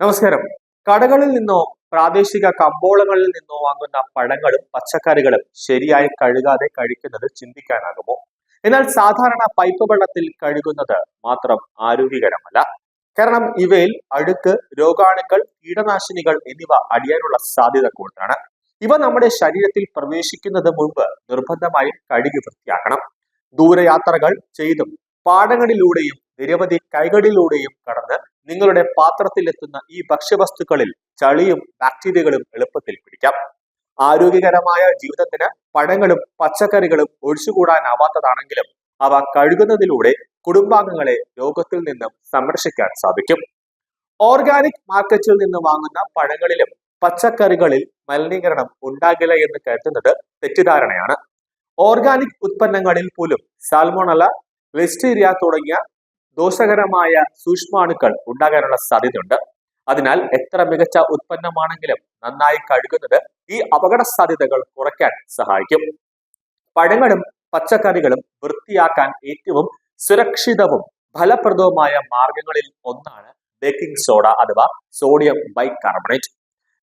നമസ്കാരം. കടകളിൽ നിന്നോ പ്രാദേശിക കമ്പോളങ്ങളിൽ നിന്നോ വാങ്ങുന്ന പഴങ്ങളും പച്ചക്കറികളും ശരിയായി കഴുകാതെ കഴിക്കുന്നത് ചിന്തിക്കാനാകുമോ? എന്നാൽ സാധാരണ പൈപ്പ് വെള്ളത്തിൽ കഴുകുന്നത് മാത്രം ആരോഗ്യകരമല്ല. കാരണം ഇവയിൽ അഴുക്ക് രോഗാണുക്കൾ കീടനാശിനികൾ എന്നിവ അടിയാനുള്ള സാധ്യത കൂടുതലാണ്. ഇവ നമ്മുടെ ശരീരത്തിൽ പ്രവേശിക്കുന്നത് മുൻപ് നിർബന്ധമായും കഴുകി വൃത്തിയാക്കണം. ദൂരയാത്രകൾ ചെയ്തും പാടങ്ങളിലൂടെയും നിരവധി കൈകളിലൂടെയും കടന്ന് നിങ്ങളുടെ പാത്രത്തിലെത്തുന്ന ഈ ഭക്ഷ്യവസ്തുക്കളിൽ ചളിയും ബാക്ടീരിയകളും എളുപ്പത്തിൽ പിടിക്കാം. ആരോഗ്യകരമായ ജീവിതത്തിന് പഴങ്ങളും പച്ചക്കറികളും ഒഴിച്ചുകൂടാനാവാത്തതാണെങ്കിലും അവ കഴുകുന്നതിലൂടെ കുടുംബാംഗങ്ങളെ രോഗത്തിൽ നിന്നും സംരക്ഷിക്കാൻ സാധിക്കും. ഓർഗാനിക് മാർക്കറ്റിൽ നിന്ന് വാങ്ങുന്ന പഴങ്ങളിലും പച്ചക്കറികളിൽ മലിനീകരണം ഉണ്ടാകില്ല എന്ന് കരുതുന്നത് തെറ്റിദ്ധാരണയാണ്. ഓർഗാനിക് ഉത്പന്നങ്ങളിൽ പോലും സാൽമോണല ലിസ്റ്റീരിയ തുടങ്ങിയ ദോഷകരമായ സൂക്ഷ്മാണുക്കൾ ഉണ്ടാകാനുള്ള സാധ്യതയുണ്ട്. അതിനാൽ എത്ര മികച്ച ഉത്പന്നമാണെങ്കിലും നന്നായി കഴുകുന്നത് ഈ അപകട സാധ്യതകൾ കുറയ്ക്കാൻ സഹായിക്കും. പഴങ്ങളും പച്ചക്കറികളും വൃത്തിയാക്കാൻ ഏറ്റവും സുരക്ഷിതവും ഫലപ്രദവുമായ മാർഗങ്ങളിൽ ഒന്നാണ് ബേക്കിംഗ് സോഡ അഥവാ സോഡിയം ബൈകാർബണേറ്റ്.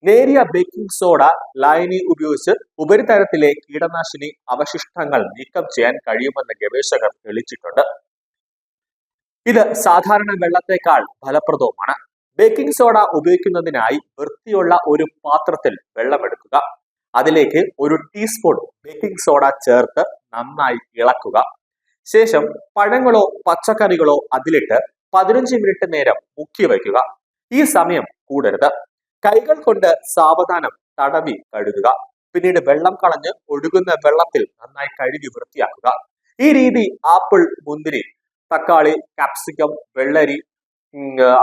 നേരിയ ബേക്കിംഗ് സോഡ ലായനി ഉപയോഗിച്ച് ഉപരിതലത്തിലെ കീടനാശിനി അവശിഷ്ടങ്ങൾ നീക്കം ചെയ്യാൻ കഴിയുമെന്ന് ഗവേഷകർ തെളിയിച്ചിട്ടുണ്ട്. ഇത് സാധാരണ വെള്ളത്തേക്കാൾ ഫലപ്രദവുമാണ്. ബേക്കിംഗ് സോഡ ഉപയോഗിക്കുന്നതിനായി വൃത്തിയുള്ള ഒരു പാത്രത്തിൽ വെള്ളമെടുക്കുക. അതിലേക്ക് ഒരു ടീസ്പൂൺ ബേക്കിംഗ് സോഡ ചേർത്ത് നന്നായി ഇളക്കുക. ശേഷം പഴങ്ങളോ പച്ചക്കറികളോ അതിലിട്ട് പതിനഞ്ച് മിനിറ്റ് നേരം മുക്കി വയ്ക്കുക. ഈ സമയം കൂടരുത്. കൈകൾ കൊണ്ട് സാവധാനം തടവി കഴുകുക. പിന്നീട് വെള്ളം കളഞ്ഞ് ഒഴുകുന്ന വെള്ളത്തിൽ നന്നായി കഴുകി വൃത്തിയാക്കുക. ഈ രീതി ആപ്പിൾ മുന്തിരി തക്കാളി കാപ്സിക്കം വെള്ളരി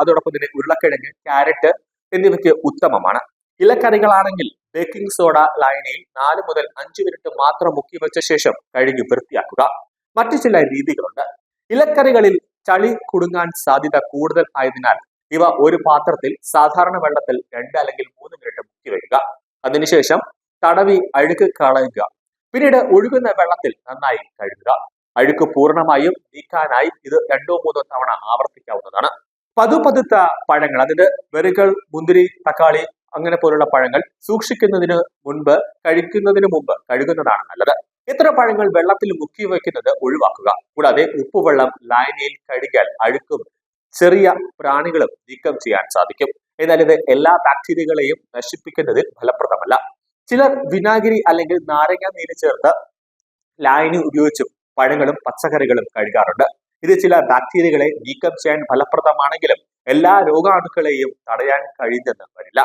അതോടൊപ്പം തന്നെ ഉരുളക്കിഴങ്ങ് ക്യാരറ്റ് എന്നിവയ്ക്ക് ഉത്തമമാണ്. ഇലക്കറികളാണെങ്കിൽ ബേക്കിംഗ് സോഡ ലായനിയിൽ നാല് മുതൽ അഞ്ച് മിനിറ്റ് മാത്രം മുക്കി വെച്ച ശേഷം കഴുകി വൃത്തിയാക്കുക. മറ്റു ചില രീതികളുണ്ട്. ഇലക്കറികളിൽ ചളി കുടുങ്ങാൻ സാധ്യത കൂടുതൽ ആയതിനാൽ ഇവ ഒരു പാത്രത്തിൽ സാധാരണ വെള്ളത്തിൽ രണ്ട് അല്ലെങ്കിൽ മൂന്ന് മിനിറ്റ് മുക്കി വയ്ക്കുക അതിനുശേഷം തടവി അഴുക്ക് കളയുക. പിന്നീട് ഒഴുകുന്ന വെള്ളത്തിൽ നന്നായി കഴുകുക. അഴുക്ക് പൂർണമായും നീക്കാനായി ഇത് രണ്ടോ മൂന്നോ തവണ ആവർത്തിക്കാവുന്നതാണ്. പതുപതുത്ത പഴങ്ങൾ അതിന്റെ വെറുകൾ മുന്തിരി തക്കാളി അങ്ങനെ പോലുള്ള പഴങ്ങൾ സൂക്ഷിക്കുന്നതിന് മുൻപ് കഴിക്കുന്നതിന് മുമ്പ് കഴുകുന്നതാണ് നല്ലത്. ഇത്തരം പഴങ്ങൾ വെള്ളത്തിൽ മുക്കി വയ്ക്കുന്നത് ഒഴിവാക്കുക. കൂടാതെ ഉപ്പുവെള്ളം ലായനിയിൽ കഴുകിയാൽ അഴുക്കും ചെറിയ പ്രാണികളും നീക്കം ചെയ്യാൻ സാധിക്കും. എന്നാൽ ഇത് എല്ലാ ബാക്ടീരിയകളെയും നശിപ്പിക്കുന്നതിൽ ഫലപ്രദമല്ല. ചിലർ വിനാഗിരി അല്ലെങ്കിൽ നാരങ്ങ നീര് ചേർത്ത് ലായനി ഉപയോഗിച്ചും പഴങ്ങളും പച്ചക്കറികളും കഴുകാറുണ്ട്. ഇത് ചില ബാക്ടീരിയകളെ നീക്കം ചെയ്യാൻ ഫലപ്രദമാണെങ്കിലും എല്ലാ രോഗാണുക്കളെയും തടയാൻ കഴിഞ്ഞെന്ന് വരില്ല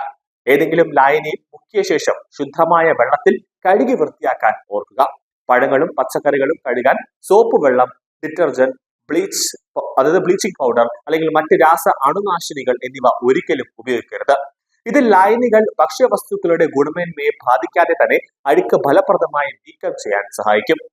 ഏതെങ്കിലും ലായനി മുക്കിയ ശേഷം ശുദ്ധമായ വെള്ളത്തിൽ കഴുകി വൃത്തിയാക്കാൻ ഓർക്കുക. പഴങ്ങളും പച്ചക്കറികളും കഴുകാൻ സോപ്പ് വെള്ളം ഡിറ്റർജന്റ് ബ്ലീച്ച് അതായത് ബ്ലീച്ചിങ് പൗഡർ അല്ലെങ്കിൽ മറ്റ് രാസ അണുനാശിനികൾ എന്നിവ ഒരിക്കലും ഉപയോഗിക്കരുത്. ഇത് ലായനികൾ ഭക്ഷ്യവസ്തുക്കളുടെ ഗുണമേന്മയെ ബാധിക്കാതെ തന്നെ അഴുക്ക് ഫലപ്രദമായി നീക്കം ചെയ്യാൻ സഹായിക്കും.